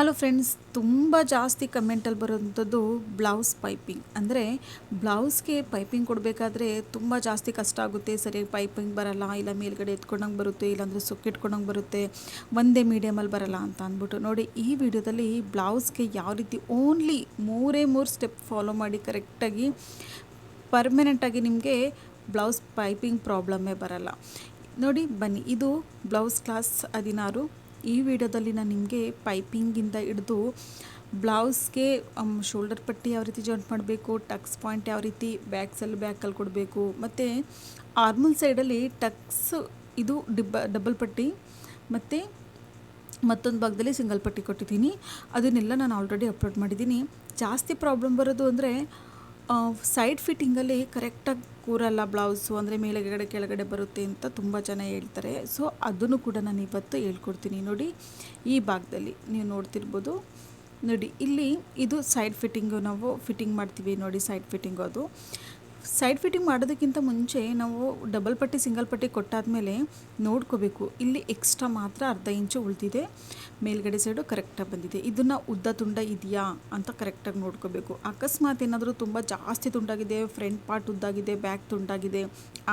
Hello friends ತುಂಬ ಜಾಸ್ತಿ ಕಮೆಂಟಲ್ಲಿ ಬರೋಂಥದ್ದು ಬ್ಲೌಸ್ ಪೈಪಿಂಗ್ ಅಂದರೆ ಬ್ಲೌಸ್ಗೆ ಪೈಪಿಂಗ್ ಕೊಡಬೇಕಾದ್ರೆ ತುಂಬ ಜಾಸ್ತಿ ಕಷ್ಟ ಆಗುತ್ತೆ. ಸರಿಯಾಗಿ ಪೈಪಿಂಗ್ ಬರಲ್ಲ, ಇಲ್ಲ ಮೇಲ್ಗಡೆ ಎತ್ಕೊಂಡಂಗೆ ಬರುತ್ತೆ, ಇಲ್ಲಾಂದರೆ ಸುಕ್ಕಿಟ್ಕೊಂಡಂಗೆ ಬರುತ್ತೆ, ಒಂದೇ ಮೀಡಿಯಮಲ್ಲಿ ಬರಲ್ಲ ಅಂತ ಅಂದ್ಬಿಟ್ಟು. ನೋಡಿ, ಈ ವಿಡಿಯೋದಲ್ಲಿ ಬ್ಲೌಸ್ಗೆ ಯಾವ ರೀತಿ ಓನ್ಲಿ ಮೂರೇ ಮೂರು ಸ್ಟೆಪ್ ಫಾಲೋ ಮಾಡಿ ಕರೆಕ್ಟಾಗಿ ಪರ್ಮನೆಂಟಾಗಿ ನಿಮಗೆ ಬ್ಲೌಸ್ ಪೈಪಿಂಗ್ ಪ್ರಾಬ್ಲಮ್ಮೇ ಬರಲ್ಲ. ನೋಡಿ, ಬನ್ನಿ, ಇದು ಬ್ಲೌಸ್ ಕ್ಲಾಸ್ ಹದಿನಾರು. ಈ ವಿಡಿಯೋದಲ್ಲಿ ನಾನು ನಿಮಗೆ ಪೈಪಿಂಗಿಂದ ಹಿಡಿದು ಬ್ಲೌಸ್ಗೆ ಶೋಲ್ಡರ್ ಪಟ್ಟಿ ಯಾವ ರೀತಿ ಜಾಯಿಂಟ್ ಮಾಡಬೇಕು, ಟಕ್ಸ್ ಪಾಯಿಂಟ್ ಯಾವ ರೀತಿ ಬ್ಯಾಕ್ಸಲ್ಲಿ ಬ್ಯಾಕಲ್ಲಿ ಕೊಡಬೇಕು, ಮತ್ತು ಆರ್ಮಲ್ ಸೈಡಲ್ಲಿ ಟಕ್ಸ್ ಇದು ಡಿಬ್ಬ, ಡಬಲ್ ಪಟ್ಟಿ, ಮತ್ತು ಮತ್ತೊಂದು ಭಾಗದಲ್ಲಿ ಸಿಂಗಲ್ ಪಟ್ಟಿ ಕೊಟ್ಟಿದ್ದೀನಿ. ಅದನ್ನೆಲ್ಲ ನಾನು ಆಲ್ರೆಡಿ ಅಪ್ಲೋಡ್ ಮಾಡಿದ್ದೀನಿ. ಜಾಸ್ತಿ ಪ್ರಾಬ್ಲಮ್ ಬರೋದು ಅಂದರೆ ಸೈಡ್ ಫಿಟ್ಟಿಂಗಲ್ಲಿ ಕರೆಕ್ಟಾಗಿ ಕೂರಲ್ಲ ಬ್ಲೌಸು ಅಂದರೆ ಮೇಲೆಗಡೆ ಕೆಳಗಡೆ ಬರುತ್ತೆ ಅಂತ ತುಂಬ ಜನ ಹೇಳ್ತಾರೆ. ಸೊ ಅದನ್ನು ಕೂಡ ನಾನು ಇವತ್ತು ಹೇಳ್ಕೊಡ್ತೀನಿ. ನೋಡಿ, ಈ ಭಾಗದಲ್ಲಿ ನೀವು ನೋಡ್ತಿರ್ಬೋದು. ನೋಡಿ, ಇಲ್ಲಿ ಇದು ಸೈಡ್ ಫಿಟ್ಟಿಂಗು ನಾವು ಫಿಟ್ಟಿಂಗ್ ಮಾಡ್ತೀವಿ. ನೋಡಿ ಸೈಡ್ ಫಿಟ್ಟಿಂಗು ಅದು. ಸೈಡ್ ಫಿಟ್ಟಿಂಗ್ ಮಾಡೋದಕ್ಕಿಂತ ಮುಂಚೆ ನಾವು ಡಬಲ್ ಪಟ್ಟಿ ಸಿಂಗಲ್ ಪಟ್ಟಿ ಕೊಟ್ಟಾದಮೇಲೆ ನೋಡ್ಕೋಬೇಕು. ಇಲ್ಲಿ ಎಕ್ಸ್ಟ್ರಾ ಮಾತ್ರ ಅರ್ಧ ಇಂಚು ಉಳಿದಿದೆ. ಮೇಲ್ಗಡೆ ಸೈಡು ಕರೆಕ್ಟಾಗಿ ಬಂದಿದೆ. ಇದನ್ನು ಉದ್ದ ತುಂಡ ಇದೆಯಾ ಅಂತ ಕರೆಕ್ಟಾಗಿ ನೋಡ್ಕೋಬೇಕು. ಅಕಸ್ಮಾತ್ ಏನಾದರೂ ತುಂಬ ಜಾಸ್ತಿ ತುಂಡಾಗಿದೆ ಫ್ರಂಟ್ ಪಾರ್ಟ್ ಉದ್ದಾಗಿದೆ ಬ್ಯಾಕ್ ತುಂಡಾಗಿದೆ,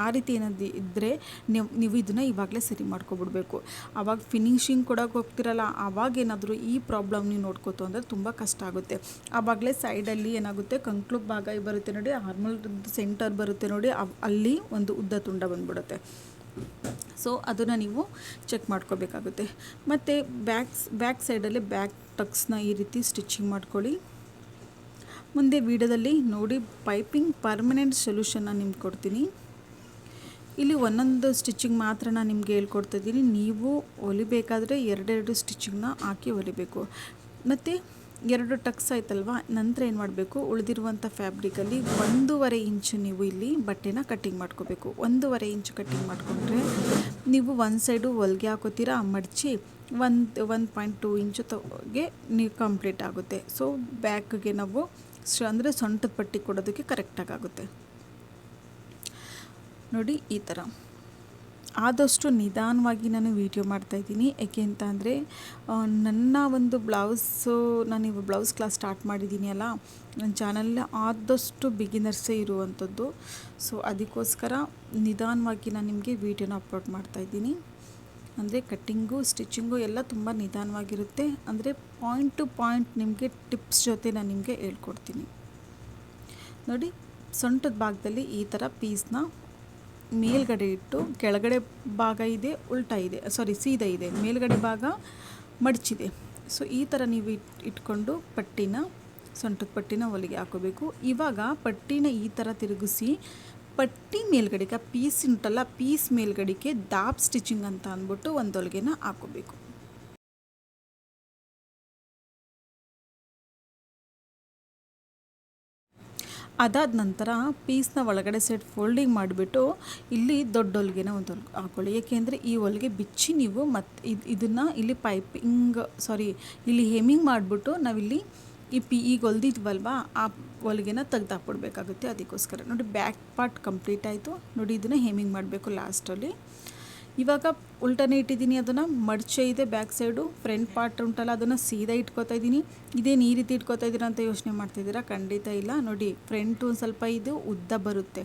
ಆ ರೀತಿ ಏನಾದ್ರು ಇದ್ದರೆ ನೀವು ನೀವು ಇದನ್ನು ಇವಾಗಲೇ ಸರಿ ಮಾಡ್ಕೊಬಿಡ್ಬೇಕು. ಆವಾಗ ಫಿನಿಶಿಂಗ್ ಕೊಡೋಕೆ ಹೋಗ್ತಿರಲ್ಲ ಆವಾಗ ಏನಾದರೂ ಈ ಪ್ರಾಬ್ಲಮ್ ನೀವು ನೋಡ್ಕೋತು ಅಂದರೆ ತುಂಬ ಕಷ್ಟ ಆಗುತ್ತೆ. ಆವಾಗಲೇ ಸೈಡಲ್ಲಿ ಏನಾಗುತ್ತೆ ಕಂಕ್ಲು ಭಾಗ ಬರುತ್ತೆ ನೋಡಿ ಹಾರ್ಮಲ್ ಸೆಂಟರ್ ಬರುತ್ತೆ ನೋಡಿ ಅಲ್ಲಿ ಒಂದು ಉದ್ದ ತುಂಡ ಬಂದ್ಬಿಡುತ್ತೆ. ಸೊ ಅದನ್ನು ನೀವು ಚೆಕ್ ಮಾಡ್ಕೋಬೇಕಾಗುತ್ತೆ. ಮತ್ತು ಬ್ಯಾಕ್ಸ್ ಬ್ಯಾಕ್ ಸೈಡಲ್ಲಿ ಬ್ಯಾಕ್ ಟಕ್ಸ್ನ ಈ ರೀತಿ ಸ್ಟಿಚಿಂಗ್ ಮಾಡ್ಕೊಳ್ಳಿ. ಮುಂದೆ ವಿಡಿಯೋದಲ್ಲಿ ನೋಡಿ ಪೈಪಿಂಗ್ ಪರ್ಮನೆಂಟ್ ಸೊಲ್ಯೂಷನ್ನ ನಿಮ್ಗೆ ಕೊಡ್ತೀನಿ. ಇಲ್ಲಿ ಒಂದೊಂದು ಸ್ಟಿಚಿಂಗ್ ಮಾತ್ರ ನಾನು ಹೇಳ್ಕೊಡ್ತಾ ಇದ್ದೀನಿ. ನೀವು ಹೊಲಿಬೇಕಾದ್ರೆ ಎರಡೆರಡು ಸ್ಟಿಚಿಂಗ್ನ ಹಾಕಿ ಹೊಲಿಬೇಕು ಮತ್ತು ಎರಡು ಟಕ್ಸ್ ಆಯ್ತಲ್ವ? ನಂತರ ಏನು ಮಾಡಬೇಕು? ಉಳಿದಿರುವಂಥ ಫ್ಯಾಬ್ರಿಕಲ್ಲಿ ಒಂದೂವರೆ ಇಂಚು ನೀವು ಇಲ್ಲಿ ಬಟ್ಟೆನ ಕಟ್ಟಿಂಗ್ ಮಾಡ್ಕೋಬೇಕು. ಒಂದೂವರೆ ಇಂಚು ಕಟ್ಟಿಂಗ್ ಮಾಡಿಕೊಂಡ್ರೆ ನೀವು ಒಂದು ಸೈಡು ಹೊಲಿಗೆ ಹಾಕೋತೀರಾ? ಮಡಚಿ ಒಂದು ಒನ್ ಪಾಯಿಂಟ್ ಟೂ ಇಂಚು ತಗೆ ನೀವು ಕಂಪ್ಲೀಟ್ ಆಗುತ್ತೆ. ಸೊ ಬ್ಯಾಕ್ಗೆ ನಾವು ಅಂದರೆ ಸೊಂಟದ ಪಟ್ಟಿ ಕೊಡೋದಕ್ಕೆ ಕರೆಕ್ಟಾಗಿ ಆಗುತ್ತೆ. ನೋಡಿ ಈ ಥರ ಆದಷ್ಟು ನಿಧಾನವಾಗಿ ನಾನು ವೀಡಿಯೋ ಮಾಡ್ತಾಯಿದ್ದೀನಿ ಏಕೆ ಅಂತ ಅಂದರೆ ನನ್ನ ಒಂದು ಬ್ಲೌಸು, ನಾನು ಬ್ಲೌಸ್ ಕ್ಲಾಸ್ ಸ್ಟಾರ್ಟ್ ಮಾಡಿದ್ದೀನಿ ಅಲ್ಲ ನನ್ನ ಚಾನಲ್ ಆದಷ್ಟು ಬಿಗಿನರ್ಸೇ ಇರುವಂಥದ್ದು. ಸೊ ಅದಕ್ಕೋಸ್ಕರ ನಿಧಾನವಾಗಿ ನಾನು ನಿಮಗೆ ವೀಡಿಯೋನ ಅಪ್ಲೋಡ್ ಮಾಡ್ತಾ ಇದ್ದೀನಿ. ಅಂದರೆ ಕಟ್ಟಿಂಗು ಸ್ಟಿಚಿಂಗು ಎಲ್ಲ ತುಂಬ ನಿಧಾನವಾಗಿರುತ್ತೆ. ಅಂದರೆ ಪಾಯಿಂಟ್ ಟು ಪಾಯಿಂಟ್ ನಿಮಗೆ ಟಿಪ್ಸ್ ಜೊತೆ ನಾನು ನಿಮಗೆ ಹೇಳ್ಕೊಡ್ತೀನಿ. ನೋಡಿ, ಸೊಂಟದ ಭಾಗದಲ್ಲಿ ಈ ಥರ ಪೀಸ್ನ ಮೇಲ್ಗಡೆ ಇಟ್ಟು ಕೆಳಗಡೆ ಭಾಗ ಇದೆ, ಉಲ್ಟಾ ಇದೆ ಸಾರಿ ಸೀದಾ ಇದೆ. ಮೇಲ್ಗಡೆ ಭಾಗ ಮಡಚಿದೆ. ಸೊ ಈ ಥರ ನೀವು ಇಟ್, ಇಟ್ಕೊಂಡು ಪಟ್ಟಿನ, ಸೊಂಟದ ಪಟ್ಟಿನ ಹೊಲಿಗೆ ಹಾಕೋಬೇಕು. ಇವಾಗ ಪಟ್ಟಿನ ಈ ಥರ ತಿರುಗಿಸಿ, ಪಟ್ಟಿ ಮೇಲ್ಗಡೆಗೆ ಪೀಸ್ ಉಂಟಲ್ಲ ಪೀಸ್ ಮೇಲ್ಗಡೆಗೆ ದಾಬ್ ಸ್ಟಿಚಿಂಗ್ ಅಂತ ಅಂದ್ಬಿಟ್ಟು ಒಂದು ಹಾಕೋಬೇಕು. ಅದಾದ ನಂತರ ಪೀಸ್ನ ಒಳಗಡೆ ಸೈಡ್ ಫೋಲ್ಡಿಂಗ್ ಮಾಡಿಬಿಟ್ಟು ಇಲ್ಲಿ ದೊಡ್ಡ ಹೊಲಿಗೆನ ಒಂದು ಹಾಕೊಳ್ಳಿ. ಏಕೆಂದರೆ ಈ ಹೊಲಿಗೆ ಬಿಚ್ಚಿ ನೀವು ಮತ್ತು ಇದು ಇದನ್ನು ಇಲ್ಲಿ ಪೈಪಿಂಗ್ ಸಾರಿ ಇಲ್ಲಿ ಹೆಮಿಂಗ್ ಮಾಡಿಬಿಟ್ಟು ನಾವಿಲ್ಲಿ ಈ ಪಿ ಈಗ ಹೊಲ್ದಿದ್ವಲ್ವ ಆ ಹೊಲಿಗೆನ ತೆಗ್ದಾಕ್ಬಿಡ್ಬೇಕಾಗುತ್ತೆ ಅದಕ್ಕೋಸ್ಕರ. ನೋಡಿ ಬ್ಯಾಕ್ ಪಾರ್ಟ್ ಕಂಪ್ಲೀಟ್ ಆಯಿತು. ನೋಡಿ ಇದನ್ನು ಹೆಮಿಂಗ್ ಮಾಡಬೇಕು ಲಾಸ್ಟಲ್ಲಿ ಇವಾಗ ಉಲ್ಟನೇ ಇಟ್ಟಿದ್ದೀನಿ ಅದನ್ನು, ಮಡಚೆ ಇದೆ ಬ್ಯಾಕ್ ಸೈಡು ಫ್ರಂಟ್ ಪಾರ್ಟ್ ಉಂಟಲ್ಲ, ಅದನ್ನು ಸೀದಾ ಇಟ್ಕೋತಾ ಇದ್ದೀನಿ. ಇದೇನು ಈ ರೀತಿ ಇಟ್ಕೋತಾ ಇದ್ದೀರಾ ಅಂತ ಯೋಚನೆ ಮಾಡ್ತಿದ್ದೀರಾ? ಖಂಡಿತ ಇಲ್ಲ. ನೋಡಿ ಫ್ರಂಟ್ ಒಂದು ಸ್ವಲ್ಪ ಇದು ಉದ್ದ ಬರುತ್ತೆ.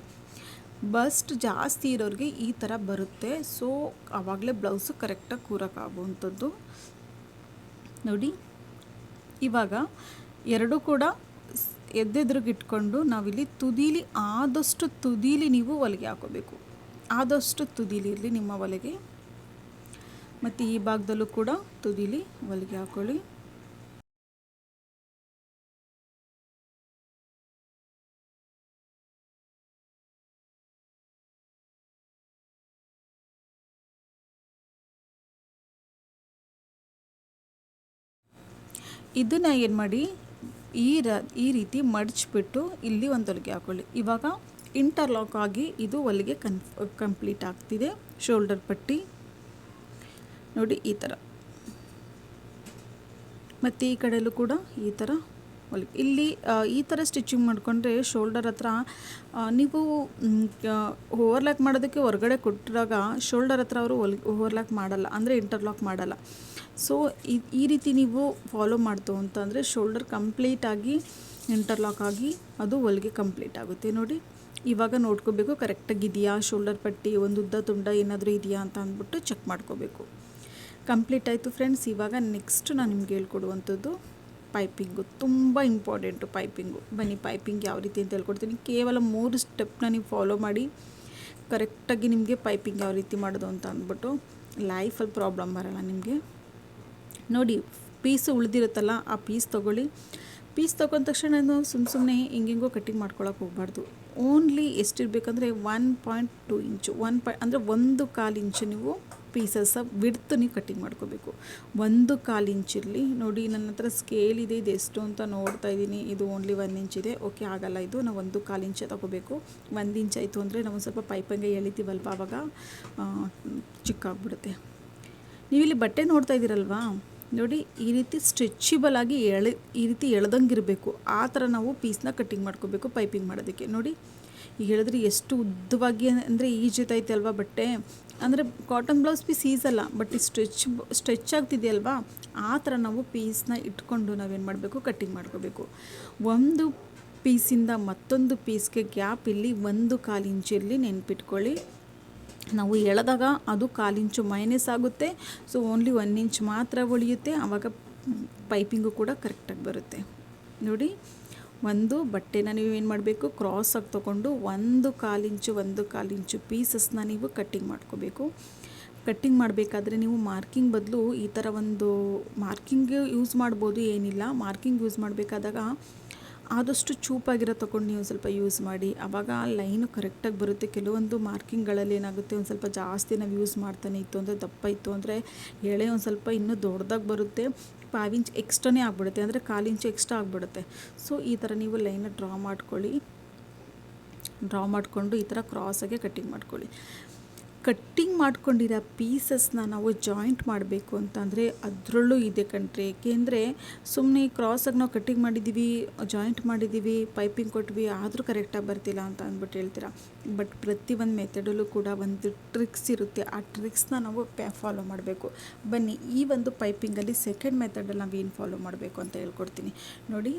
ಬಸ್ಟ್ ಜಾಸ್ತಿ ಇರೋರಿಗೆ ಈ ಥರ ಬರುತ್ತೆ. ಸೊ ಆವಾಗಲೇ ಬ್ಲೌಸು ಕರೆಕ್ಟಾಗಿ ಕೂರೋಕ್ಕಾಗುವಂಥದ್ದು ನೋಡಿ, ಇವಾಗ ಎರಡೂ ಕೂಡ ಎದ್ದೆದ್ರಿಗಿಟ್ಕೊಂಡು ನಾವಿಲ್ಲಿ ತುದೀಲಿ ಆದಷ್ಟು ತುದೀಲಿ ನೀವು ಹೊಲಿಗೆ ಹಾಕೋಬೇಕು. ಆದಷ್ಟು ತುದಿಲಿ ಇರಲಿ ನಿಮ್ಮ ಒಲೆಗೆ. ಮತ್ತು ಈ ಭಾಗದಲ್ಲೂ ಕೂಡ ತುದಿಲಿ ಒಲೆಗೆ ಹಾಕೊಳ್ಳಿ. ಇದನ್ನು ಏನು ಮಾಡಿ ಈ ರ, ಈ ರೀತಿ ಮಡಚಿಬಿಟ್ಟು ಇಲ್ಲಿ ಒಂದು ಹೊಲಿಗೆ ಹಾಕೊಳ್ಳಿ. ಇವಾಗ ಇಂಟರ್ಲಾಕ್ ಆಗಿ ಇದು ಹೊಲಿಗೆ ಕನ್ಫ್ ಕಂಪ್ಲೀಟ್ ಆಗ್ತಿದೆ. ಶೋಲ್ಡರ್ ಪಟ್ಟಿ. ನೋಡಿ, ಈ ಥರ ಮತ್ತು ಈ ಕಡೆಯಲ್ಲೂ ಕೂಡ ಈ ಥರ ಇಲ್ಲಿ ಈ ಥರ ಸ್ಟಿಚಿಂಗ್ ಮಾಡಿಕೊಂಡ್ರೆ ಶೋಲ್ಡರ್ ಹತ್ರ ನೀವು ಓವರ್ಲಾಕ್ ಮಾಡೋದಕ್ಕೆ ಹೊರಗಡೆ ಕೊಟ್ಟಿರಾಗ ಶೋಲ್ಡರ್ ಹತ್ರ ಅವರು ಹೊಲ್ ಓವರ್ಲಾಕ್ ಮಾಡಲ್ಲ. ಅಂದರೆ ಇಂಟರ್ಲಾಕ್ ಮಾಡಲ್ಲ. ಸೊ, ಈ ರೀತಿ ನೀವು ಫಾಲೋ ಮಾಡ್ತು ಅಂತಂದರೆ ಶೋಲ್ಡರ್ ಕಂಪ್ಲೀಟಾಗಿ ಇಂಟರ್ಲಾಕ್ ಆಗಿ ಅದು ಹೊಲಿಗೆ ಕಂಪ್ಲೀಟ್ ಆಗುತ್ತೆ. ನೋಡಿ. ಇವಾಗ ನೋಡ್ಕೋಬೇಕು, ಕರೆಕ್ಟಾಗಿ ಇದೆಯಾ? ಶೋಲ್ಡರ್ ಪಟ್ಟಿ, ಒಂದು ಉದ್ದ ತುಂಡ ಏನಾದರೂ ಇದೆಯಾ ಅಂತ ಅಂದ್ಬಿಟ್ಟು ಚೆಕ್ ಮಾಡ್ಕೋಬೇಕು. ಕಂಪ್ಲೀಟ್ ಆಯಿತು ಫ್ರೆಂಡ್ಸ್, ಇವಾಗ ನೆಕ್ಸ್ಟ್ ನಾನು ನಿಮ್ಗೆ ಹೇಳ್ಕೊಡುವಂಥದ್ದು ಪೈಪಿಂಗು. ತುಂಬ ಇಂಪಾರ್ಟೆಂಟು ಪೈಪಿಂಗು. ಬನ್ನಿ, ಪೈಪಿಂಗ್ ಯಾವ ರೀತಿ ಅಂತ ಹೇಳ್ಕೊಡ್ತೀನಿ. ಕೇವಲ ಮೂರು ಸ್ಟೆಪ್ನ ನೀವು ಫಾಲೋ ಮಾಡಿ, ಕರೆಕ್ಟಾಗಿ ನಿಮಗೆ ಪೈಪಿಂಗ್ ಯಾವ ರೀತಿ ಮಾಡೋದು ಅಂತ ಅಂದ್ಬಿಟ್ಟು ಲೈಫಲ್ಲಿ ಪ್ರಾಬ್ಲಮ್ ಬರೋಲ್ಲ ನಿಮಗೆ. ನೋಡಿ, ಪೀಸು ಉಳಿದಿರುತ್ತಲ್ಲ, ಆ ಪೀಸ್ ತೊಗೊಳ್ಳಿ. ಪೀಸ್ ತೊಗೊಂಡ ತಕ್ಷಣ ಸುಮ್ಮ ಸುಮ್ಮನೆ ಹಿಂಗೆಂಗೋ ಕಟ್ಟಿಂಗ್ ಮಾಡ್ಕೊಳಕ್ಕೆ ಹೋಗಬಾರ್ದು. Only ಎಷ್ಟಿರಬೇಕಂದ್ರೆ one point two inch one Pai ಅಂದರೆ ಒಂದು ಕಾಲು ಇಂಚು ನೀವು ಪೀಸಸ್ ಬಿಡ್ತು ನೀವು ಕಟ್ಟಿಂಗ್ ಮಾಡ್ಕೋಬೇಕು. ಒಂದು ಕಾಲು ಇಂಚಿರಲಿ ನೋಡಿ, ನನ್ನ ಹತ್ರ ಸ್ಕೇಲ್ ಇದೆ, ಇದು ಎಷ್ಟು ಅಂತ ನೋಡ್ತಾ ಇದ್ದೀನಿ. ಇದು ಓನ್ಲಿ ಒನ್ ಇಂಚ್ ಇದೆ. ಓಕೆ ಆಗಲ್ಲ ಇದು. ನಾವು ಒಂದು ಕಾಲು ಇಂಚೆ ತೊಗೋಬೇಕು. ಒಂದು ಇಂಚ್ ಆಯಿತು ಅಂದರೆ ನಾವು ಸ್ವಲ್ಪ ಪೈಪಂಗೆ ಎಳಿತೀವಲ್ವ ಆವಾಗ ಚಿಕ್ಕಾಗ್ಬಿಡುತ್ತೆ. ನೀವಿಲ್ಲಿ ಬಟ್ಟೆ ನೋಡ್ತಾ ಇದ್ದೀರಲ್ವಾ? ನೋಡಿ, ಈ ರೀತಿ ಸ್ಟ್ರೆಚಿಬಲ್ ಆಗಿ ಎಳೆ, ಈ ರೀತಿ ಎಳೆದಂಗಿರಬೇಕು. ಆ ಥರ ನಾವು ಪೀಸ್ನ ಕಟ್ಟಿಂಗ್ ಮಾಡ್ಕೋಬೇಕು ಪೈಪಿಂಗ್ ಮಾಡೋದಕ್ಕೆ. ನೋಡಿ, ಈಗ ಹೇಳಿದ್ರೆ ಎಷ್ಟು ಉದ್ದವಾಗಿ ಅಂದರೆ ಈಜೈತೆ ಅಲ್ವಾ ಬಟ್ಟೆ? ಅಂದರೆ ಕಾಟನ್ ಬ್ಲೌಸ್ ಪೀಸ್ ಈಸಲ್ಲ ಬಟ್ ಸ್ಟ್ರೆಚ್ ಸ್ಟ್ರೆಚ್ ಆಗ್ತಿದೆಯಲ್ವಾ ಆ ಥರ ನಾವು ಪೀಸ್ನ ಇಟ್ಕೊಂಡು ನಾವೇನು ಮಾಡಬೇಕು? ಕಟ್ಟಿಂಗ್ ಮಾಡ್ಕೋಬೇಕು. ಒಂದು ಪೀಸಿಂದ ಮತ್ತೊಂದು ಪೀಸ್ಗೆ ಗ್ಯಾಪ್ ಇಲ್ಲಿ, ಒಂದು ಕಾಲು ಇಂಚಿರಲಿ ನೆನ್ಪಿಟ್ಕೊಳ್ಳಿ. ನಾವು ಎಳೆದಾಗ ಅದು ಕಾಲಿಂಚು ಮೈನಸ್ ಆಗುತ್ತೆ. ಸೊ ಓನ್ಲಿ ಒನ್ ಇಂಚ್ ಮಾತ್ರ ಉಳಿಯುತ್ತೆ ಆವಾಗ ಪೈಪಿಂಗು ಕೂಡ ಕರೆಕ್ಟಾಗಿ ಬರುತ್ತೆ. ನೋಡಿ, ಒಂದು ಬಟ್ಟೆನ ನೀವು ಏನು ಮಾಡಬೇಕು? ಕ್ರಾಸಾಗಿ ತೊಗೊಂಡು ಒಂದು ಕಾಲಿಂಚು ಒಂದು ಕಾಲಿಂಚು ಪೀಸಸ್ನ ನೀವು ಕಟ್ಟಿಂಗ್ ಮಾಡ್ಕೋಬೇಕು. ಕಟ್ಟಿಂಗ್ ಮಾಡಬೇಕಾದ್ರೆ ನೀವು ಮಾರ್ಕಿಂಗ್ ಬದಲು ಈ ಥರ ಒಂದು ಮಾರ್ಕಿಂಗ್ ಯೂಸ್ ಮಾಡ್ಬೋದು ಏನಿಲ್ಲ. ಮಾರ್ಕಿಂಗ್ ಯೂಸ್ ಮಾಡಬೇಕಾದಾಗ ಆದಷ್ಟು ಚೂಪಾಗಿರೋ ತೊಗೊಂಡು ನೀವು ಸ್ವಲ್ಪ ಯೂಸ್ ಮಾಡಿ. ಆವಾಗ ಲೈನು ಕರೆಕ್ಟಾಗಿ ಬರುತ್ತೆ. ಕೆಲವೊಂದು ಮಾರ್ಕಿಂಗ್ಗಳಲ್ಲಿ ಏನಾಗುತ್ತೆ, ಒಂದು ಸ್ವಲ್ಪ ಜಾಸ್ತಿ ನಾವು ಯೂಸ್ ಮಾಡ್ತಾನೆ ಇತ್ತು ಅಂದರೆ ದಪ್ಪ ಇತ್ತು ಅಂದರೆ ಎಳೆ ಒಂದು ಸ್ವಲ್ಪ ಇನ್ನೂ ದೊಡ್ಡದಾಗಿ ಬರುತ್ತೆ. ಫೈವ್ ಇಂಚ್ ಎಕ್ಸ್ಟ್ರಾನೇ ಆಗಿಬಿಡುತ್ತೆ ಅಂದರೆ ಕಾಲು ಇಂಚು ಎಕ್ಸ್ಟ್ರಾ ಆಗಿಬಿಡುತ್ತೆ. ಸೊ ಈ ಥರ ನೀವು ಲೈನ ಡ್ರಾ ಮಾಡ್ಕೊಳ್ಳಿ. ಡ್ರಾ ಮಾಡಿಕೊಂಡು ಈ ಥರ ಕ್ರಾಸಾಗೆ ಕಟ್ಟಿಂಗ್ ಮಾಡ್ಕೊಳ್ಳಿ. ಕಟ್ಟಿಂಗ್ ಮಾಡ್ಕೊಂಡಿರೋ ಪೀಸಸ್ನ ನಾವು ಜಾಯಿಂಟ್ ಮಾಡಬೇಕು ಅಂತಂದರೆ ಅದರಲ್ಲೂ ಇದೆ ಕಣ್ರಿ ಏಕೆಂದರೆ ಸುಮ್ಮನೆ ಕ್ರಾಸಾಗಿ ನಾವು ಕಟ್ಟಿಂಗ್ ಮಾಡಿದ್ದೀವಿ ಜಾಯಿಂಟ್ ಮಾಡಿದ್ದೀವಿ ಪೈಪಿಂಗ್ ಕೊಟ್ವಿ, ಆದರೂ ಕರೆಕ್ಟಾಗಿ ಬರ್ತಿಲ್ಲ ಅಂತ ಅಂದ್ಬಿಟ್ಟು ಹೇಳ್ತೀರಾ? ಬಟ್ ಪ್ರತಿ ಒಂದು ಮೆಥಡಲ್ಲೂ ಕೂಡ ಒಂದು ಟ್ರಿಕ್ಸ್ ಇರುತ್ತೆ. ಆ ಟ್ರಿಕ್ಸ್ನ ನಾವು ಫಾಲೋ ಮಾಡಬೇಕು. ಬನ್ನಿ, ಈ ಒಂದು ಪೈಪಿಂಗಲ್ಲಿ ಸೆಕೆಂಡ್ ಮೆಥಡಲ್ಲಿ ನಾವು ಏನು ಫಾಲೋ ಮಾಡಬೇಕು ಅಂತ ಹೇಳ್ಕೊಡ್ತೀನಿ. ನೋಡಿ,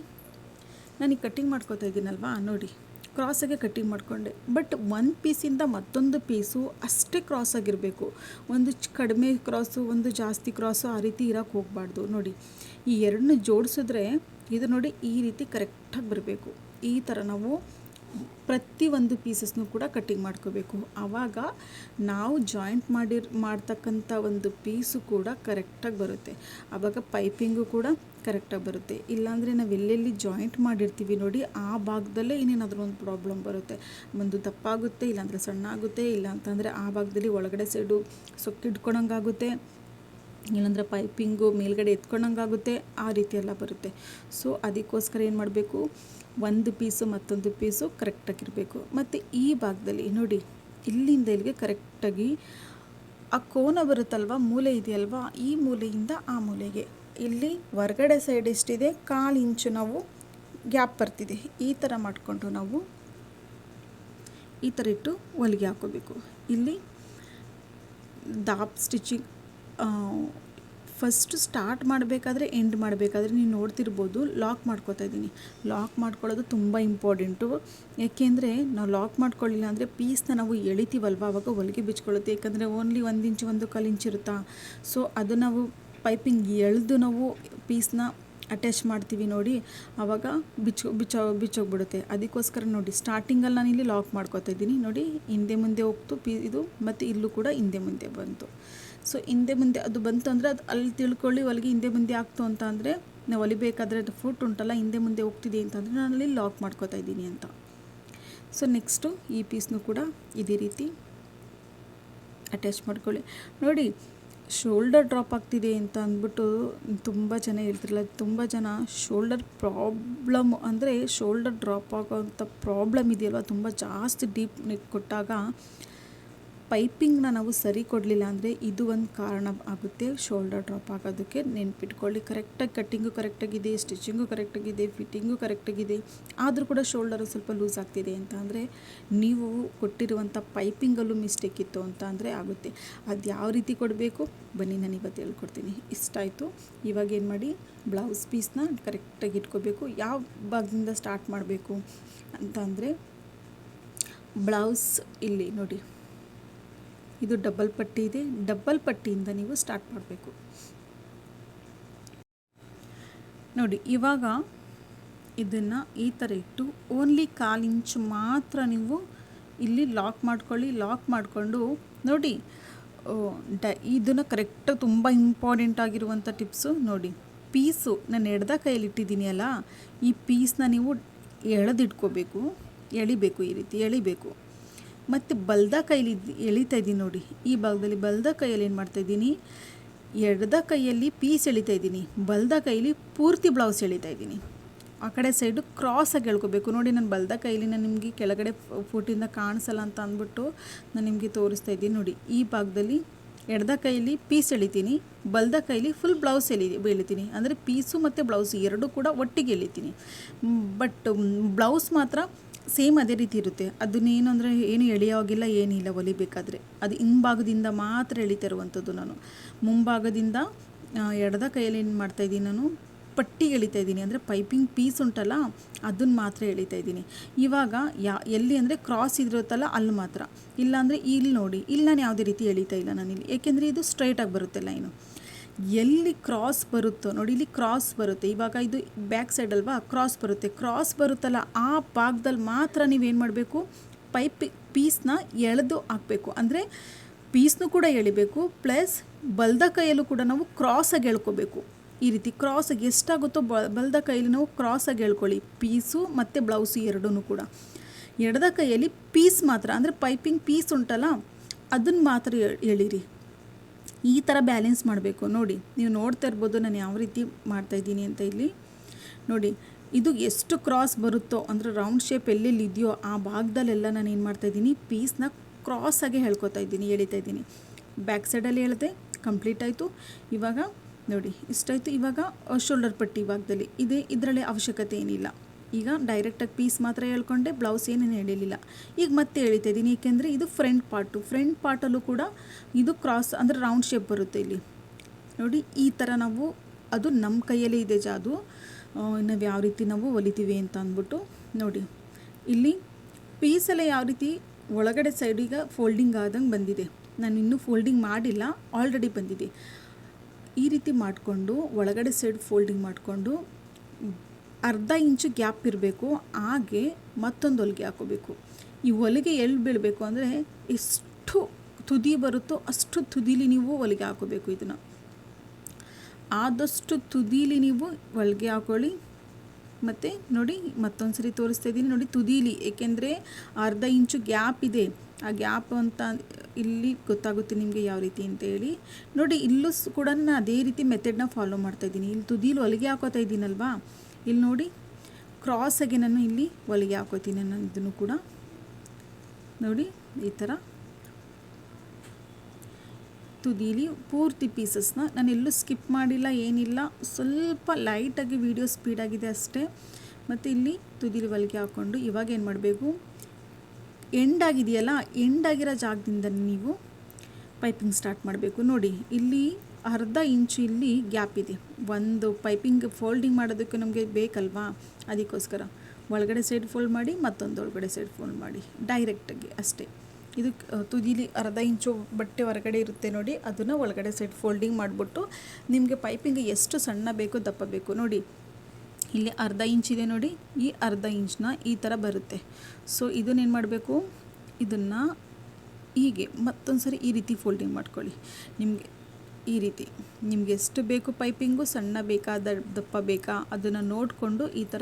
ನಾನು ಕಟ್ಟಿಂಗ್ ಮಾಡ್ಕೋತಾ ಇದ್ದೀನಲ್ವಾ ನೋಡಿ. ಕ್ರಾಸಾಗೆ ಕಟ್ಟಿಂಗ್ ಮಾಡಿಕೊಂಡೆ. ಬಟ್ ಒಂದು ಪೀಸಿಂದ ಮತ್ತೊಂದು ಪೀಸು ಅಷ್ಟೇ ಕ್ರಾಸಾಗಿರಬೇಕು ಒಂದು ಕಡಿಮೆ ಕ್ರಾಸು ಒಂದು ಜಾಸ್ತಿ ಕ್ರಾಸು ಆ ರೀತಿ ಇರೋಕ್ಕೆ ಹೋಗಬಾರ್ದು. ನೋಡಿ, ಈ ಎರಡನ್ನ ಜೋಡಿಸಿದ್ರೆ ಇದು ನೋಡಿ ಈ ರೀತಿ ಕರೆಕ್ಟಾಗಿ ಬರಬೇಕು. ಈ ಥರ ನಾವು ಪ್ರತಿ ಒಂದು ಪೀಸಸ್ನು ಕೂಡ ಕಟ್ಟಿಂಗ್ ಮಾಡ್ಕೋಬೇಕು. ಆವಾಗ ನಾವು ಜಾಯಿಂಟ್ ಮಾಡಿರ್, ಮಾಡ್ತಕ್ಕಂಥ ಒಂದು ಪೀಸು ಕೂಡ ಕರೆಕ್ಟಾಗಿ ಬರುತ್ತೆ. ಆವಾಗ ಪೈಪಿಂಗು ಕೂಡ ಕರೆಕ್ಟಾಗಿ ಬರುತ್ತೆ. ಇಲ್ಲಾಂದರೆ ನಾವು ಎಲ್ಲೆಲ್ಲಿ ಜಾಯಿಂಟ್ ಮಾಡಿರ್ತೀವಿ ನೋಡಿ, ಆ ಭಾಗದಲ್ಲೇ ಇನ್ನೇನಾದರೂ ಒಂದು ಪ್ರಾಬ್ಲಮ್ ಬರುತ್ತೆ. ಒಂದು ದಪ್ಪಾಗುತ್ತೆ, ಇಲ್ಲಾಂದರೆ ಸಣ್ಣ ಆಗುತ್ತೆ ಇಲ್ಲ ಅಂತಂದರೆ ಆ ಭಾಗದಲ್ಲಿ ಒಳಗಡೆ ಸೈಡು ಸೊಕ್ಕಿಡ್ಕೊಳಂಗಾಗುತ್ತೆ. ಇಲ್ಲಾಂದರೆ ಪೈಪಿಂಗು ಮೇಲ್ಗಡೆ ಎತ್ಕೊಂಡಂಗಾಗುತ್ತೆ ಆ ರೀತಿ ಎಲ್ಲ ಬರುತ್ತೆ. ಸೊ ಅದಕ್ಕೋಸ್ಕರ ಏನು ಮಾಡಬೇಕು? ಒಂದು ಪೀಸು ಮತ್ತೊಂದು ಪೀಸು ಕರೆಕ್ಟಾಗಿರಬೇಕು ಮತ್ತು ಈ ಭಾಗದಲ್ಲಿ ನೋಡಿ, ಇಲ್ಲಿಂದ ಇಲ್ಲಿಗೆ ಕರೆಕ್ಟಾಗಿ ಆ ಕೋನ ಬರುತ್ತಲ್ವ? ಮೂಲೆ ಇದೆಯಲ್ವ? ಈ ಮೂಲೆಯಿಂದ ಆ ಮೂಲೆಗೆ. ಇಲ್ಲಿ ಹೊರಗಡೆ ಸೈಡ್ ಎಷ್ಟಿದೆ? ಕಾಲು ಇಂಚು ನಾವು ಗ್ಯಾಪ್ ಬರ್ತಿದೆ. ಈ ಥರ ಮಾಡಿಕೊಂಡು ನಾವು ಈ ಥರ ಇಟ್ಟು ಹೊಲಿಗೆ ಹಾಕೋಬೇಕು. ಇಲ್ಲಿ ದಾಪ್ ಸ್ಟಿಚಿಂಗ್ ಫಸ್ಟ್ ಸ್ಟಾರ್ಟ್ ಮಾಡಬೇಕಾದ್ರೆ ಎಂಡ್ ಮಾಡಬೇಕಾದ್ರೆ ನೀವು ನೋಡ್ತಿರ್ಬೋದು ಲಾಕ್ ಮಾಡ್ಕೋತಾ ಇದ್ದೀನಿ. ಲಾಕ್ ಮಾಡ್ಕೊಳ್ಳೋದು ತುಂಬ ಇಂಪಾರ್ಟೆಂಟು ಯಾಕೆಂದರೆ ನಾವು ಲಾಕ್ ಮಾಡ್ಕೊಳ್ಳಿಲ್ಲ ಅಂದರೆ ಪೀಸ್ನ ನಾವು ಎಳಿತೀವಲ್ವ? ಅವಾಗ ಹೊಲಿಗೆ ಬಿಚ್ಕೊಳ್ಳುತ್ತೆ. ಯಾಕಂದರೆ ಓನ್ಲಿ ಒಂದು ಇಂಚು ಒಂದು ಕಾಲು ಇಂಚ್ ಇರುತ್ತಾ? ಸೊ ಅದು ನಾವು ಪೈಪಿಂಗ್ ಎಳೆದು ನಾವು ಪೀಸ್ನ ಅಟ್ಯಾಚ್ ಮಾಡ್ತೀವಿ ನೋಡಿ ಆವಾಗ ಬಿಚ್ಚು, ಬಿಚ್ಚ, ಬಿಚ್ಚೋಗ್ಬಿಡುತ್ತೆ. ಅದಕ್ಕೋಸ್ಕರ ನೋಡಿ ಸ್ಟಾರ್ಟಿಂಗಲ್ಲಿ ನಾನು ಇಲ್ಲಿ ಲಾಕ್ ಮಾಡ್ಕೋತಾ ಇದ್ದೀನಿ. ನೋಡಿ, ಹಿಂದೆ ಮುಂದೆ ಹೋಗ್ತು, ಪೀ, ಇದು, ಮತ್ತು ಇಲ್ಲೂ ಕೂಡ ಹಿಂದೆ ಮುಂದೆ ಬಂತು. ಸೊ ಹಿಂದೆ ಮುಂದೆ ಅದು ಬಂತು ಅಂದರೆ ಅದು ಅಲ್ಲಿ ತಿಳ್ಕೊಳ್ಳಿ ಹೊಲಿಗೆ ಹಿಂದೆ ಮುಂದೆ ಆಗ್ತು ಅಂತ ಅಂದರೆ ನಾವು ಹೊಲಿಬೇಕಾದ್ರೆ ಅದು ಫುಟ್ ಉಂಟಲ್ಲ, ಹಿಂದೆ ಮುಂದೆ ಹೋಗ್ತಿದೆ ಅಂತಂದರೆ ನಾನು ಅಲ್ಲಿ ಲಾಕ್ ಮಾಡ್ಕೋತಾ ಇದ್ದೀನಿ ಅಂತ. ಸೊ ನೆಕ್ಸ್ಟು ಈ ಪೀಸ್ನು ಕೂಡ ಇದೇ ರೀತಿ ಅಟ್ಯಾಚ್ ಮಾಡ್ಕೊಳ್ಳಿ. ನೋಡಿ ಶೋಲ್ಡರ್ ಡ್ರಾಪ್ ಆಗ್ತಿದೆ ಅಂತ ಅಂದ್ಬಿಟ್ಟು ತುಂಬ ಜನ ಹೇಳ್ತಿರಲ್ಲ, ತುಂಬ ಜನ ಶೋಲ್ಡರ್ ಪ್ರಾಬ್ಲಮ್ ಅಂದರೆ ಶೋಲ್ಡರ್ ಡ್ರಾಪ್ ಆಗೋವಂಥ ಪ್ರಾಬ್ಲಮ್ ಇದೆಯಲ್ವ? ತುಂಬ ಜಾಸ್ತಿ ಡೀಪ್ ನೆಕ್ ಕೊಟ್ಟಾಗ ಪೈಪಿಂಗ್ನ ನಾವು ಸರಿ ಕೊಡಲಿಲ್ಲ ಅಂದರೆ ಇದು ಒಂದು ಕಾರಣ ಆಗುತ್ತೆ, ಶೋಲ್ಡರ್ ಡ್ರಾಪ್ ಆಗೋದಕ್ಕೆ ನೆನ್ಪಿಟ್ಕೊಳ್ಳಿ. ಕರೆಕ್ಟಾಗಿ ಕಟ್ಟಿಂಗು ಕರೆಕ್ಟಾಗಿದೆ ಸ್ಟಿಚಿಂಗು ಕರೆಕ್ಟಾಗಿದೆ, ಫಿಟ್ಟಿಂಗು ಕರೆಕ್ಟಾಗಿದೆ, ಆದರೂ ಕೂಡ ಶೋಲ್ಡರು ಸ್ವಲ್ಪ ಲೂಸ್ ಆಗ್ತಿದೆ ಅಂತ ಅಂದರೆ ನೀವು ಕೊಟ್ಟಿರುವಂಥ ಪೈಪಿಂಗಲ್ಲೂ ಮಿಸ್ಟೇಕ್ ಇತ್ತು ಅಂತ ಅಂದರೆ ಆಗುತ್ತೆ. ಅದು ಯಾವ ರೀತಿ ಕೊಡಬೇಕು? ಬನ್ನಿ ನಾನು ಇವತ್ತು ಹೇಳ್ಕೊಡ್ತೀನಿ. ಇಷ್ಟಾಯಿತು ಇವಾಗ ಏನು ಮಾಡಿ? ಬ್ಲೌಸ್ ಪೀಸ್ನ ಕರೆಕ್ಟಾಗಿ ಇಟ್ಕೋಬೇಕು. ಯಾವ ಭಾಗದಿಂದ ಸ್ಟಾರ್ಟ್ ಮಾಡಬೇಕು ಅಂತ ಅಂದರೆ ಬ್ಲೌಸ್ ಇಲ್ಲಿ ನೋಡಿ. ಇದು ಡಬಲ್ ಪಟ್ಟಿ ಇದೆ. ಡಬಲ್ ಪಟ್ಟಿಯಿಂದ ನೀವು ಸ್ಟಾರ್ಟ್ ಮಾಡಬೇಕು. ನೋಡಿ, ಇವಾಗ ಇದನ್ನು ಈ ಥರ ಇಟ್ಟು ಓನ್ಲಿ ಕಾಲು ಇಂಚು ಮಾತ್ರ ನೀವು ಇಲ್ಲಿ ಲಾಕ್ ಮಾಡ್ಕೊಳ್ಳಿ. ಲಾಕ್ ಮಾಡಿಕೊಂಡು ನೋಡಿ ಡ, ಇದನ್ನು ಕರೆಕ್ಟಾಗಿ ತುಂಬ ಇಂಪಾರ್ಟೆಂಟ್ ಆಗಿರುವಂಥ ಟಿಪ್ಸು ನೋಡಿ. ಪೀಸು ನಾನು ಎಡ್ದ ಕೈಯಲ್ಲಿ ಇಟ್ಟಿದ್ದೀನಿ ಅಲ್ಲ, ಈ ಪೀಸ್ನ ನೀವು ಎಳೆದಿಟ್ಕೋಬೇಕು. ಎಳಿಬೇಕು ಈ ರೀತಿ, ಎಳಿಬೇಕು. ಮತ್ತು ಬಲ್ದ ಕೈಲಿ ಎಳಿತಾ ಇದ್ದೀನಿ ನೋಡಿ. ಈ ಭಾಗದಲ್ಲಿ ಬಲ್ದ ಕೈಯಲ್ಲಿ ಏನು ಮಾಡ್ತಾ ಇದ್ದೀನಿ? ಎಡದ ಕೈಯಲ್ಲಿ ಪೀಸ್ ಎಳಿತಾ ಇದ್ದೀನಿ. ಬಲ್ದ ಕೈಯಲ್ಲಿ ಪೂರ್ತಿ ಬ್ಲೌಸ್ ಎಳಿತಾ ಇದ್ದೀನಿ. ಆ ಕಡೆ ಸೈಡು ಕ್ರಾಸಾಗಿ ಎಳ್ಕೋಬೇಕು. ನೋಡಿ, ನಾನು ಬಲ್ದ ಕೈಯಲ್ಲಿ ನಾನು ನಿಮಗೆ ಕೆಳಗಡೆ ಫುಟಿಂದ ಕಾಣಿಸಲ್ಲ ಅಂತ ಅಂದ್ಬಿಟ್ಟು ನಾನು ನಿಮಗೆ ತೋರಿಸ್ತಾ ಇದ್ದೀನಿ ನೋಡಿ. ಈ ಭಾಗದಲ್ಲಿ ಎಡದ ಕೈಯಲ್ಲಿ ಪೀಸ್ ಎಳಿತೀನಿ. ಬಲ್ದ ಕೈಲಿ ಫುಲ್ ಬ್ಲೌಸ್ ಎಳಿ ಎಳಿತೀನಿ. ಅಂದರೆ ಪೀಸು ಮತ್ತು ಬ್ಲೌಸ್ ಎರಡೂ ಕೂಡ ಒಟ್ಟಿಗೆ ಎಳಿತೀನಿ. ಬಟ್ ಬ್ಲೌಸ್ ಮಾತ್ರ ಸೇಮ್ ಅದೇ ರೀತಿ ಇರುತ್ತೆ. ಅದನ್ನೇನು ಅಂದರೆ ಏನು ಎಳೆಯೋಗಿಲ್ಲ ಏನಿಲ್ಲ ಒಲಿಬೇಕಾದ್ರೆ. ಅದು ಹಿಂಭಾಗದಿಂದ ಮಾತ್ರ ಎಳಿತಾ ಇರುವಂಥದ್ದು ನಾನು. ಮುಂಭಾಗದಿಂದ ಎಡದ ಕೈಯಲ್ಲಿ ಏನು ಮಾಡ್ತಾ ಇದ್ದೀನಿ ನಾನು? ಪಟ್ಟಿ ಎಳಿತಾ ಇದ್ದೀನಿ. ಅಂದರೆ ಪೈಪಿಂಗ್ ಪೀಸ್ ಉಂಟಲ್ಲ, ಅದನ್ನು ಮಾತ್ರ ಎಳಿತಾ ಇದ್ದೀನಿ. ಇವಾಗ ಯಾ, ಎಲ್ಲಿ ಅಂದರೆ ಕ್ರಾಸ್ ಇದಿರುತ್ತಲ್ಲ, ಅಲ್ಲಿ ಮಾತ್ರ. ಇಲ್ಲಾಂದರೆ ಇಲ್ಲಿ ನೋಡಿ, ಇಲ್ಲಿ ನಾನು ಯಾವುದೇ ರೀತಿ ಎಳಿತಾ ಇಲ್ಲ ನಾನಿಲ್ಲಿ. ಏಕೆಂದರೆ ಇದು ಸ್ಟ್ರೈಟಾಗಿ ಬರುತ್ತೆ ಲೈನು. ಎಲ್ಲಿ ಕ್ರಾಸ್ ಬರುತ್ತೋ ನೋಡಿ, ಇಲ್ಲಿ ಕ್ರಾಸ್ ಬರುತ್ತೆ. ಇವಾಗ ಇದು ಬ್ಯಾಕ್ ಸೈಡ್ ಅಲ್ವಾ? ಕ್ರಾಸ್ ಬರುತ್ತೆ. ಕ್ರಾಸ್ ಬರುತ್ತಲ್ಲ, ಆ ಭಾಗದಲ್ಲಿ ಮಾತ್ರ ನೀವೇನು ಮಾಡಬೇಕು? ಪೈಪ್ ಪೀಸ್ನ ಎಳೆದು ಹಾಕಬೇಕು. ಅಂದರೆ ಪೀಸ್ನು ಕೂಡ ಎಳಿಬೇಕು ಪ್ಲಸ್ ಬಲ್ದ ಕೈಯಲ್ಲೂ ಕೂಡ ನಾವು ಕ್ರಾಸಾಗಿ ಎಳ್ಕೋಬೇಕು. ಈ ರೀತಿ ಕ್ರಾಸಾಗಿ ಎಷ್ಟಾಗುತ್ತೋ ಬ, ಬಲ್ದ ಕೈಯಲ್ಲಿ ನಾವು ಕ್ರಾಸಾಗಿ ಎಳ್ಕೊಳ್ಳಿ. ಪೀಸು ಮತ್ತು ಬ್ಲೌಸು ಎರಡೂ ಕೂಡ. ಎಡದ ಕೈಯಲ್ಲಿ ಪೀಸ್ ಮಾತ್ರ, ಅಂದರೆ ಪೈಪಿಂಗ್ ಪೀಸ್ ಉಂಟಲ್ಲ, ಅದನ್ನು ಮಾತ್ರ ಎಳೀರಿ. ಈ ಥರ ಬ್ಯಾಲೆನ್ಸ್ ಮಾಡಬೇಕು. ನೋಡಿ, ನೀವು ನೋಡ್ತಾ ಇರ್ಬೋದು ನಾನು ಯಾವ ರೀತಿ ಮಾಡ್ತಾಯಿದ್ದೀನಿ ಅಂತ ಇಲ್ಲಿ. ನೋಡಿ, ಇದು ಎಷ್ಟು ಕ್ರಾಸ್ ಬರುತ್ತೋ, ಅಂದರೆ ರೌಂಡ್ ಶೇಪ್ ಎಲ್ಲೆಲ್ಲಿ ಇದೆಯೋ ಆ ಭಾಗದಲ್ಲೆಲ್ಲ ನಾನು ಏನು ಮಾಡ್ತಾ ಇದ್ದೀನಿ ಪೀಸ್ನ ಕ್ರಾಸಾಗಿ ಹೇಳ್ಕೊತಾ ಇದ್ದೀನಿ, ಎಳಿತಾ ಇದ್ದೀನಿ. ಬ್ಯಾಕ್ ಸೈಡಲ್ಲಿ ಹೇಳಿದೆ ಕಂಪ್ಲೀಟ್ ಆಯಿತು. ಇವಾಗ ನೋಡಿ, ಇಷ್ಟಾಯಿತು. ಇವಾಗ ಶೋಲ್ಡರ್ ಪಟ್ಟಿ ಭಾಗದಲ್ಲಿ. ಇದೇ, ಇದರಲ್ಲಿ ಅವಶ್ಯಕತೆ ಏನಿಲ್ಲ. ಈಗ ಡೈರೆಕ್ಟಾಗಿ ಪೀಸ್ ಮಾತ್ರ ಹೇಳ್ಕೊಂಡೆ ಬ್ಲೌಸ್ ಏನೇನು ಹೇಳಿಲ್ಲ ಈಗ ಮತ್ತೆ ಹೇಳ್ತಾ ಇದ್ದೀನಿ, ಏಕೆಂದರೆ ಇದು ಫ್ರಂಟ್ ಪಾರ್ಟು ಫ್ರಂಟ್ ಪಾರ್ಟಲ್ಲೂ ಕೂಡ ಇದು ಕ್ರಾಸ್ ಅಂದರೆ ರೌಂಡ್ ಶೇಪ್ ಬರುತ್ತೆ ಇಲ್ಲಿ. ನೋಡಿ, ಈ ಥರ ನಾವು, ಅದು ನಮ್ಮ ಕೈಯಲ್ಲೇ ಇದೆ ಜಾದು. ನಾವು ಯಾವ ರೀತಿ ನಾವು ಹೊಲಿತೀವಿ ಅಂತ ಅಂದ್ಬಿಟ್ಟು, ನೋಡಿ. ಇಲ್ಲಿ ಪೀಸೆಲ್ಲ ಯಾವ ರೀತಿ ಒಳಗಡೆ ಸೈಡಿಗೆ ಫೋಲ್ಡಿಂಗ್ ಆದಂಗೆ ಬಂದಿದೆ. ನಾನು ಇನ್ನೂ ಫೋಲ್ಡಿಂಗ್ ಮಾಡಿಲ್ಲ ಆಲ್ರೆಡಿ ಬಂದಿದೆ. ಈ ರೀತಿ ಮಾಡಿಕೊಂಡು, ಒಳಗಡೆ ಸೈಡ್ ಫೋಲ್ಡಿಂಗ್ ಮಾಡಿಕೊಂಡು ಅರ್ಧ ಇಂಚು ಗ್ಯಾಪ್ ಇರಬೇಕು, ಹಾಗೆ ಮತ್ತೊಂದು ಹೊಲಿಗೆ ಹಾಕೋಬೇಕು. ಈ ಹೊಲಿಗೆ ಎಲ್ಲಿ ಬೀಳಬೇಕು ಅಂದರೆ ಎಷ್ಟು ತುದಿ ಬರುತ್ತೋ ಅಷ್ಟು ತುದಿಲಿ ನೀವು ಹೊಲಿಗೆ ಹಾಕೋಬೇಕು ಇದನ್ನು. ಆದಷ್ಟು ತುದಿಲಿ ನೀವು ಹೊಲಿಗೆ ಹಾಕೊಳ್ಳಿ. ಮತ್ತು ನೋಡಿ ಮತ್ತೊಂದು ಸರಿ ತೋರಿಸ್ತಾ ಇದ್ದೀನಿ ನೋಡಿ ತುದಿಲಿ, ಏಕೆಂದರೆ ಅರ್ಧ ಇಂಚು ಗ್ಯಾಪ್ ಇದೆ. ಆ ಗ್ಯಾಪ್ ಅಂತ ಇಲ್ಲಿ ಗೊತ್ತಾಗುತ್ತೆ ನಿಮಗೆ ಯಾವ ರೀತಿ ಅಂತ ಹೇಳಿ. ನೋಡಿ ಇಲ್ಲೂ ಕೂಡ ನಾನು ಅದೇ ರೀತಿ ಮೆಥಡ್ನ ಫಾಲೋ ಮಾಡ್ತಾ ಇದ್ದೀನಿ. ಇಲ್ಲಿ ತುದಿಲಿ ಹೊಲಿಗೆ ಹಾಕೋತಾ ಇದ್ದೀನಲ್ವಾ? ಇಲ್ಲಿ ನೋಡಿ ಕ್ರಾಸಾಗಿ ನಾನು ಇಲ್ಲಿ ಹೊಲಿಗೆ ಹಾಕೋತೀನಿ ನಾನು ಇದನ್ನು ಕೂಡ. ನೋಡಿ, ಈ ಥರ. ತುದೀಲಿ ಪೂರ್ತಿ ಪೀಸಸ್ನ ನಾನು ಎಲ್ಲೂ ಸ್ಕಿಪ್ ಮಾಡಿಲ್ಲ, ಏನಿಲ್ಲ. ಸ್ವಲ್ಪ ಲೈಟಾಗಿ ವಿಡಿಯೋ ಸ್ಪೀಡಾಗಿದೆ ಅಷ್ಟೇ. ಮತ್ತು ಇಲ್ಲಿ ತುದಿಲಿ ಹೊಲಿಗೆ ಹಾಕ್ಕೊಂಡು ಇವಾಗ ಏನು ಮಾಡಬೇಕು? ಎಂಡಾಗಿದೆಯಲ್ಲ ಎಂಡಾಗಿರೋ ಜಾಗದಿಂದ ನೀವು ಪೈಪಿಂಗ್ ಸ್ಟಾರ್ಟ್ ಮಾಡಬೇಕು. ನೋಡಿ, ಇಲ್ಲಿ ಅರ್ಧ ಇಂಚು ಇಲ್ಲಿ ಗ್ಯಾಪ್ ಇದೆ. ಒಂದು ಪೈಪಿಂಗ್ ಫೋಲ್ಡಿಂಗ್ ಮಾಡೋದಕ್ಕೆ ನಮಗೆ ಬೇಕಲ್ವಾ? ಅದಕ್ಕೋಸ್ಕರ. ಒಳಗಡೆ ಸೈಡ್ ಫೋಲ್ಡ್ ಮಾಡಿ, ಮತ್ತೊಂದು ಒಳಗಡೆ ಸೈಡ್ ಫೋಲ್ಡ್ ಮಾಡಿ. ಡೈರೆಕ್ಟಾಗಿ ಅಷ್ಟೇ. ಇದು ತುದಿಲಿ ಅರ್ಧ ಇಂಚು ಬಟ್ಟೆ ಹೊರಗಡೆ ಇರುತ್ತೆ ನೋಡಿ, ಅದನ್ನು ಒಳಗಡೆ ಸೈಡ್ ಫೋಲ್ಡಿಂಗ್ ಮಾಡಿಬಿಟ್ಟು ನಿಮಗೆ ಪೈಪಿಂಗ್ ಎಷ್ಟು ಸಣ್ಣ ಬೇಕು ದಪ್ಪ ಬೇಕು ನೋಡಿ. ಇಲ್ಲಿ ಅರ್ಧ ಇದೆ ನೋಡಿ, ಈ ಅರ್ಧ ಇಂಚನ್ನ ಈ ಥರ ಬರುತ್ತೆ. ಸೊ ಇದನ್ನೇನು ಮಾಡಬೇಕು? ಇದನ್ನು ಹೀಗೆ ಮತ್ತೊಂದು ಸರಿ ಈ ರೀತಿ ಫೋಲ್ಡಿಂಗ್ ಮಾಡ್ಕೊಳ್ಳಿ. ನಿಮಗೆ ಈ ರೀತಿ. ನಿಮ್ಗೆ ಎಷ್ಟು ಬೇಕು ಪೈಪಿಂಗು, ಸಣ್ಣ ಬೇಕಾ ದ- ದಪ್ಪ ಬೇಕಾ, ಅದನ್ನು ನೋಡಿಕೊಂಡು ಈ ಥರ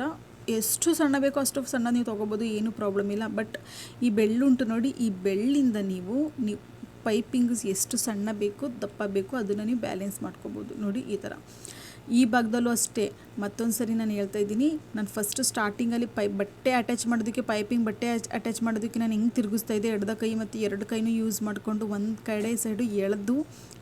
ಎಷ್ಟು ಸಣ್ಣ ಬೇಕೋ ಅಷ್ಟು ಸಣ್ಣ ನೀವು ತೊಗೋಬೋದು, ಏನೂ ಪ್ರಾಬ್ಲಮ್ ಇಲ್ಲ. ಬಟ್ ಈ ಬೆಳ್ಳುಂಟು ನೋಡಿ, ಈ ಬೆಳ್ಳಿಂದ ನೀವು ನೀವು ಪೈಪಿಂಗ್ಸ್ ಎಷ್ಟು ಸಣ್ಣ ಬೇಕು, ದಪ್ಪ ಬೇಕು, ಅದನ್ನು ನೀವು ಬ್ಯಾಲೆನ್ಸ್ ಮಾಡ್ಕೋಬೋದು. ನೋಡಿ ಈ ಥರ ಈ ಭಾಗದಲ್ಲೂ ಅಷ್ಟೇ ಮತ್ತೊಂದು ಸರಿ ನಾನು ಹೇಳ್ತಾ ಇದ್ದೀನಿ, ನಾನು ಫಸ್ಟ್ ಸ್ಟಾರ್ಟಿಂಗಲ್ಲಿ ಪೈ, ಬಟ್ಟೆ ಅಟ್ಯಾಚ್ ಮಾಡೋದಕ್ಕೆ ಪೈಪಿಂಗ್ ಬಟ್ಟೆ ಅಟ್ಯಾಚ್ ಮಾಡೋದಕ್ಕೆ ನಾನು ಹೆಂಗೆ ತಿರುಗಿಸ್ತಾ ಇದ್ದೆ, ಎಡದ ಕೈ ಮತ್ತು ಎರಡು ಕೈನೂ ಯೂಸ್ ಮಾಡಿಕೊಂಡು ಒಂದು ಕಡೆ ಸೈಡು ಎಳೆದು,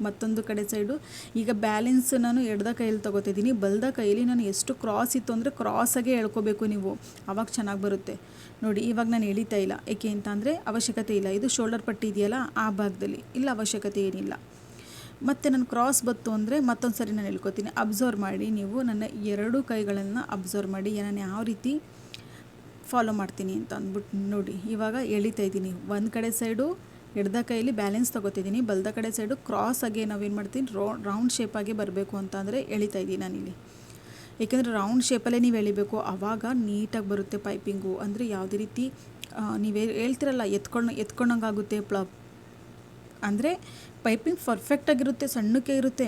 ಮತ್ತೊಂದು ಕಡೆ ಸೈಡು ಈಗ ಬ್ಯಾಲೆನ್ಸ್ ನಾನು ಎಡದ ಕೈಯಲ್ಲಿ ತೊಗೋತಿದ್ದೀನಿ ಬಲ್ದ ಕೈಯಲ್ಲಿ ನಾನು ಎಷ್ಟು ಕ್ರಾಸ್ ಇತ್ತು ಅಂದರೆ ಕ್ರಾಸಾಗೆ ಎಳ್ಕೋಬೇಕು ನೀವು ಆವಾಗ ಚೆನ್ನಾಗಿ ಬರುತ್ತೆ. ನೋಡಿ, ಇವಾಗ ನಾನು ಎಳಿತಾ ಇಲ್ಲ, ಏಕೆ ಅಂತ ಅವಶ್ಯಕತೆ ಇಲ್ಲ, ಇದು ಶೋಲ್ಡರ್ ಪಟ್ಟಿ ಇದೆಯಲ್ಲ, ಆ ಭಾಗದಲ್ಲಿ, ಇಲ್ಲ ಅವಶ್ಯಕತೆ ಏನಿಲ್ಲ. ಮತ್ತು ನಾನು ಕ್ರಾಸ್ ಬತ್ತು ಅಂದರೆ ಮತ್ತೊಂದು ಸರಿ ನಾನು ಹೇಳ್ಕೊತೀನಿ. ಅಬ್ಸರ್ವ್ ಮಾಡಿ ನೀವು ನನ್ನ ಎರಡೂ ಕೈಗಳನ್ನು ಅಬ್ಸರ್ವ್ ಮಾಡಿ ನಾನು ಯಾವ ರೀತಿ ಫಾಲೋ ಮಾಡ್ತೀನಿ ಅಂತ ಅಂದ್ಬಿಟ್ಟು ನೋಡಿ. ಇವಾಗ ಎಳಿತಾ ಇದ್ದೀನಿ. ಒಂದು ಕಡೆ ಸೈಡು ಎಡ್ದ ಕೈಯಲ್ಲಿ ಬ್ಯಾಲೆನ್ಸ್ ತೊಗೋತಿದ್ದೀನಿ. ಬಲ್ದ ಕಡೆ ಸೈಡು ಕ್ರಾಸ್ ಆಗಿ ನಾವೇನು ಮಾಡ್ತೀನಿ? ರೋ ರೌಂಡ್ ಶೇಪಾಗಿ ಬರಬೇಕು ಅಂತ ಅಂದರೆ ಎಳಿತಾ ಇದ್ದೀನಿ ನಾನಿಲ್ಲಿ. ಏಕೆಂದರೆ ರೌಂಡ್ ಶೇಪಲ್ಲೇ ನೀವು ಎಳಿಬೇಕು. ಆವಾಗ ನೀಟಾಗಿ ಬರುತ್ತೆ ಪೈಪಿಂಗು ಅಂದರೆ ಯಾವುದೇ ರೀತಿ ನೀವು ಹೇಳ್ತಿರಲ್ಲ ಎತ್ಕೊಂಡು ಎತ್ಕೊಂಡಂಗಾಗುತ್ತೆ ಪ್ಲ ಅಂದರೆ ಪೈಪಿಂಗ್ ಪರ್ಫೆಕ್ಟಾಗಿರುತ್ತೆ ಸಣ್ಣಕ್ಕೆ ಇರುತ್ತೆ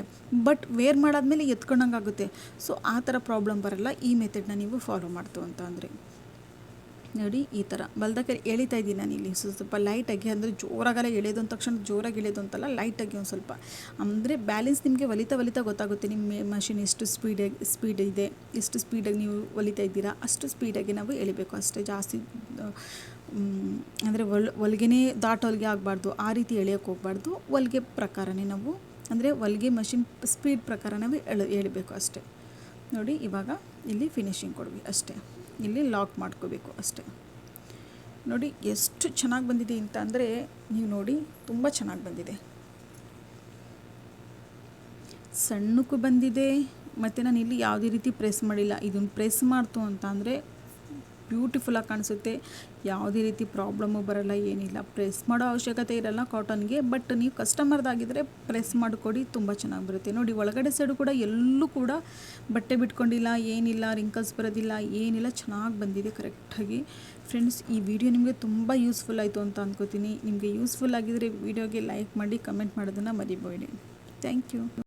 ಬಟ್ ವೇರ್ ಮಾಡಾದ್ಮೇಲೆ ಎತ್ಕೊಂಡಂಗಾಗುತ್ತೆ. ಸೊ ಆ ಥರ ಪ್ರಾಬ್ಲಮ್ ಬರಲ್ಲ. ಈ ಮೆಥಡ್ನ ನೀವು ಫಾಲೋ ಮಾಡ್ತು ಅಂತ ಅಂದರೆ. ನೋಡಿ, ಈ ಥರ ಬಲ್ದಕ್ಕೆ ಎಳಿತಾ ಇದ್ದೀನಿ ನಾನು ಇಲ್ಲಿ. ಸ್ವಲ್ಪ ಲೈಟಾಗಿ ಅಂದರೆ ಜೋರಾಗಲ್ಲ, ಎಳೆಯೋದು ಅಂದ ತಕ್ಷಣ ಜೋರಾಗಿ ಎಳೆಯೋದು ಅಂತಲ್ಲ ಲೈಟಾಗಿ ಒಂದು ಸ್ವಲ್ಪ. ಅಂದರೆ ಬ್ಯಾಲೆನ್ಸ್ ನಿಮಗೆ ಒಲಿತಾ ಒಲಿತಾ ಗೊತ್ತಾಗುತ್ತೆ. ನಿಮ್ಮ ಮಷಿನ್ ಎಷ್ಟು ಸ್ಪೀಡಾಗಿ ಸ್ಪೀಡ್ ಇದೆ, ಎಷ್ಟು ಸ್ಪೀಡಾಗಿ ನೀವು ಒಲಿತಾ ಇದ್ದೀರಾ, ಅಷ್ಟು ಸ್ಪೀಡಾಗಿ ನಾವು ಎಳಿಬೇಕು. ಅಷ್ಟೇ ಜಾಸ್ತಿ ಅಂದರೆ ಒಲ್ ಹೊಲ್ಗೆನೇ ದಾಟ್ ಹೊಲಿಗೆ ಆಗಬಾರ್ದು, ಆ ರೀತಿ ಎಳೆಯೋಕೆ ಹೋಗ್ಬಾರ್ದು. ಹೊಲ್ಗೆ ಪ್ರಕಾರನೇ ನಾವು, ಅಂದರೆ ಹೊಲ್ಗೆ ಮಷಿನ್ ಸ್ಪೀಡ್ ಪ್ರಕಾರ ನಾವು ಎಳೆ, ಎಳಿಬೇಕು ಅಷ್ಟೇ. ನೋಡಿ, ಇವಾಗ ಇಲ್ಲಿ ಫಿನಿಶಿಂಗ್ ಕೊಡ್ವಿ ಅಷ್ಟೇ. ಇಲ್ಲಿ ಲಾಕ್ ಮಾಡ್ಕೋಬೇಕು ಅಷ್ಟೇ. ನೋಡಿ, ಎಷ್ಟು ಚೆನ್ನಾಗಿ ಬಂದಿದೆ ಅಂತ ಅಂದರೆ, ನೀವು ನೋಡಿ, ತುಂಬ ಚೆನ್ನಾಗಿ ಬಂದಿದೆ. ಸಣ್ಣಕ್ಕೂ ಬಂದಿದೆ, ಮತ್ತು ನಾನು ಇಲ್ಲಿ ಯಾವುದೇ ರೀತಿ ಪ್ರೆಸ್ ಮಾಡಿಲ್ಲ. ಇದನ್ನು ಪ್ರೆಸ್ ಮಾಡ್ತು ಅಂತ ಅಂದರೆ ಬ್ಯೂಟಿಫುಲ್ಲಾಗಿ ಕಾಣಿಸುತ್ತೆ. ಯಾವುದೇ ರೀತಿ ಪ್ರಾಬ್ಲಮ್ಮು ಬರಲ್ಲ, ಏನಿಲ್ಲ. ಪ್ರೆಸ್ ಮಾಡೋ ಅವಶ್ಯಕತೆ ಇರಲ್ಲ ಕಾಟನ್ಗೆ, ಬಟ್ ನೀವು ಕಸ್ಟಮರ್ದಾಗಿದ್ದರೆ ಪ್ರೆಸ್ ಮಾಡಿಕೊಡಿ, ತುಂಬ ಚೆನ್ನಾಗಿ ಬರುತ್ತೆ. ನೋಡಿ, ಒಳಗಡೆ ಸೈಡು ಕೂಡ ಎಲ್ಲೂ ಕೂಡ ಬಟ್ಟೆ ಬಿಟ್ಕೊಂಡಿಲ್ಲ, ಏನಿಲ್ಲ ರಿಂಕಲ್ಸ್ ಬರೋದಿಲ್ಲ, ಏನಿಲ್ಲ, ಚೆನ್ನಾಗಿ ಬಂದಿದೆ ಕರೆಕ್ಟಾಗಿ ಫ್ರೆಂಡ್ಸ್ ಈ ವಿಡಿಯೋ ನಿಮಗೆ ತುಂಬ ಯೂಸ್ಫುಲ್ ಆಯಿತು ಅಂತ ಅಂದ್ಕೋತೀನಿ ನಿಮಗೆ ಯೂಸ್ಫುಲ್ ಆಗಿದ್ದರೆ ವಿಡಿಯೋಗೆ ಲೈಕ್ ಮಾಡಿ ಕಮೆಂಟ್ ಮಾಡೋದನ್ನು ಮರಿಬೇಡಿ. Thank you